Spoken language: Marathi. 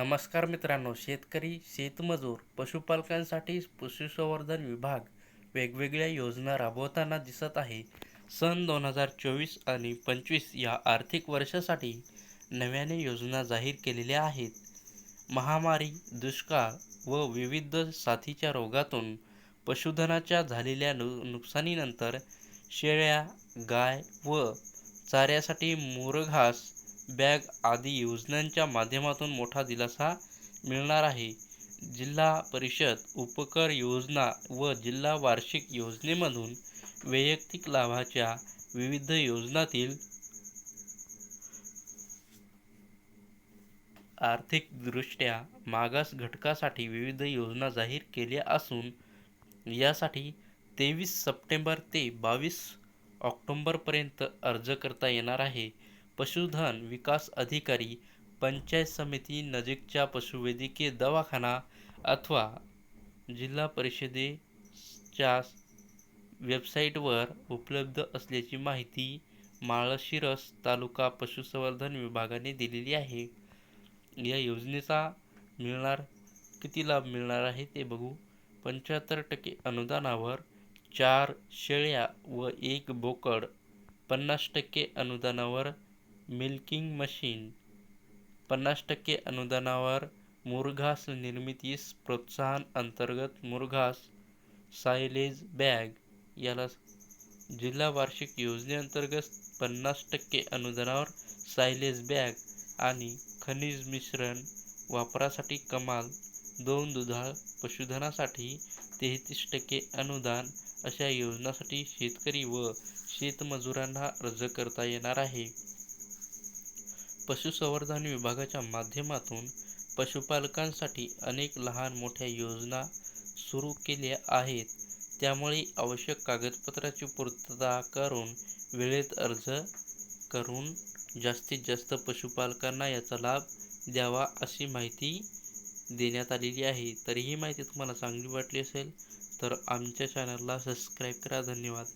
नमस्कार मित्रांनो शेतकरी शेतमजूर पशुपालकांसाठी पशुसंवर्धन विभाग वेगवेगळ्या योजना राबवताना दिसत आहे. सन दोन हजार चोवीस आणि पंचवीस या आर्थिक वर्षासाठी नव्याने योजना जाहीर केलेल्या आहेत. महामारी दुष्काळ व विविध साथीच्या रोगातून पशुधनाच्या झालेल्या नु नुकसानीनंतर शेळ्या गाय व चाऱ्यासाठी मुरघास बॅग आदी योजनांच्या माध्यमातून मोठा दिलासा मिळणार आहे. जिल्हा परिषद उपकर योजना व जिल्हा वार्षिक योजनेमधून वैयक्तिक लाभाच्या विविध योजनातील आर्थिकदृष्ट्या मागास घटकासाठी विविध योजना जाहीर केल्या असून यासाठी तेवीस सप्टेंबर ते बावीस ऑक्टोंबरपर्यंत अर्ज करता येणार आहे. पशुधन विकास अधिकारी पंचायत समिती नजीकच्या पशुवैद्यकीय दवाखाना अथवा जिल्हा परिषदेच्या वेबसाईटवर उपलब्ध असल्याची माहिती माळशिरस तालुका पशुसंवर्धन विभागाने दिलेली आहे. या योजनेचा मिळणार किती लाभ मिळणार आहे ते बघू. पंच्याहत्तर टक्के अनुदानावर चार शेळ्या व एक बोकड पन्नास टक्के अनुदानावर मिल्किंग मशीन पन्नास टक्के अनुदानावर मुरघास निर्मितीस प्रोत्साहन अंतर्गत मुरघास सायलेज बॅग याला जिल्हा वार्षिक योजनेअंतर्गत पन्नास टक्के अनुदानावर सायलेज बॅग आणि खनिज मिश्रण वापरासाठी कमाल दोन दुधाळ पशुधनासाठी तेहतीस टक्के अनुदान अशा योजनासाठी शेतकरी व शेतमजुरांना अर्ज करता येणार आहे. पशुसंवर्धन विभागाच्या माध्यमातून पशुपालकांसाठी अनेक लहान मोठ्या योजना सुरू केल्या आहेत. त्यामुळे आवश्यक कागदपत्राची पूर्तता करून वेळेत अर्ज करून जास्तीत जास्त पशुपालकांना याचा लाभ द्यावा अशी माहिती देण्यात आलेली आहे. तर ही माहिती तुम्हाला चांगली वाटली असेल तर आमच्या चॅनलला सबस्क्राईब करा. धन्यवाद.